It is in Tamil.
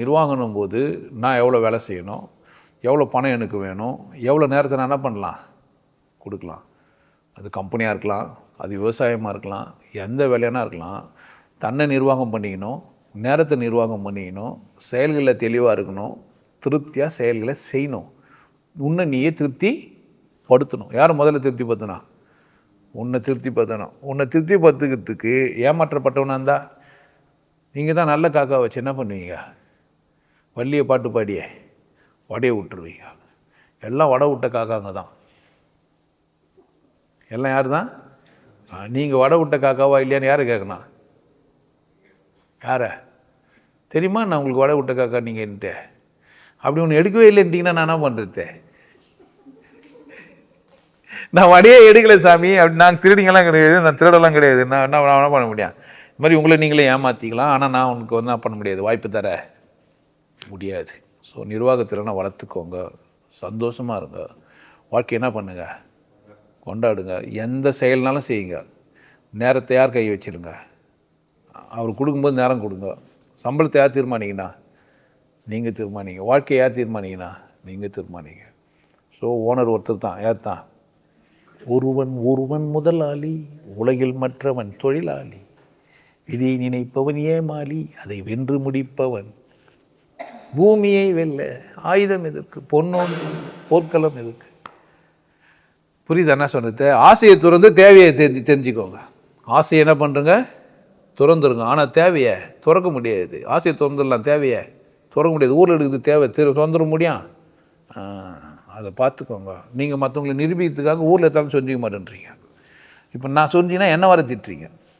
நிர்வாகணும் போது நான் எவ்வளோ வேலை செய்யணும் எவ்வளோ பணம் எனக்கு வேணும் எவ்வளோ நேரத்தை நான் என்ன பண்ணலாம்? கொடுக்கலாம். அது கம்பெனியாக இருக்கலாம் அது விவசாயமாக இருக்கலாம் எந்த வேலையானா இருக்கலாம். தன்னை நிர்வாகம் பண்ணிக்கணும் நேரத்தை நிர்வாகம் பண்ணிக்கணும் செயல்களில் தெளிவாக இருக்கணும் திருப்தியாக செயல்களை செய்யணும். உன்னை நீயே திருப்தி படுத்தணும் யார் முதல்ல திருப்தி படுத்தனா உன்னை திருப்தி படுத்தணும் உன்னை திருப்தி படுத்துக்கிறதுக்கு ஏமாற்றப்பட்டவனா இருந்தால் நீங்கள் தான் நல்ல காக்கா வச்சு என்ன பண்ணுவீங்க? வள்ளியை பாட்டு பாடியே வடையை விட்டுருவீங்க எல்லாம் வடை விட்ட காக்காங்க தான். எல்லாம் யார் தான்? நீங்கள் வடை விட்ட காக்காவா இல்லையான்னு யாரை கேட்கணும் யாரை? தெரியுமா நான் உங்களுக்கு வடை விட்ட காக்கா நீங்கன்ட்டு அப்படி ஒன்று எடுக்கவே இல்லைன்ட்டிங்கன்னா நான் என்ன பண்ணுறது நான் வடையே எடுக்கலை சாமி. அப்படி நான் திருடிங்கெல்லாம் கிடையாது நான் திருடெல்லாம் கிடையாது. நான் என்ன நான் பண்ண முடியும்? இது மாதிரி உங்களை நீங்களே ஏமாற்றிக்கலாம் ஆனால் நான் உனக்கு வந்து என்ன பண்ண முடியாது? வாய்ப்பு தரேன். முடியாது. ஸோ நிர்வாகத்திறனை வளர்த்துக்கோங்க. சந்தோஷமாக இருங்க. வாழ்க்கை என்ன பண்ணுங்கள் கொண்டாடுங்க. எந்த செயல்னாலும் செய்யுங்க. நேரத்தை யார் கை வச்சிருங்க? அவர் கொடுக்கும்போது நேரம் கொடுங்க. சம்பளத்தை யார் தீர்மானிங்கண்ணா நீங்கள் தீர்மானிங்க. வாழ்க்கையை யார் தீர்மானிங்கண்ணா நீங்கள் தீர்மானிங்க. ஸோ ஓனர் ஒருத்தர் தான். யார் தான்? ஒருவன் ஒருவன் முதலாளி உலகில் மற்றவன் தொழிலாளி. விதியை நினைப்பவன் ஏமாளி அதை வென்று முடிப்பவன். பூமியை வெல்ல ஆயுதம் எதற்கு? பொன்னோடு போர்க்களம் எதற்கு? புரியுது என்ன சொன்னது ஆசையை துறந்து தேவையை தெரிஞ்சு தெரிஞ்சுக்கோங்க. ஆசையை என்ன பண்ணுறங்க திறந்துருங்க. ஆனால் தேவையை திறக்க முடியாது. ஆசையை திறந்துடலாம். தேவையை திறக்க முடியாது. ஊரில் எடுக்கிறது தேவை. திரு திறந்துட முடியும். அதை பார்த்துக்கோங்க. நீங்கள் மற்றவங்களை நிரூபிக்கிறதுக்காக ஊரில் இருந்தாலும் சொல்லிக்க மாட்டேன்றீங்க. இப்போ நான் சொன்னீங்கன்னா என்ன வர திட்டுறீங்க?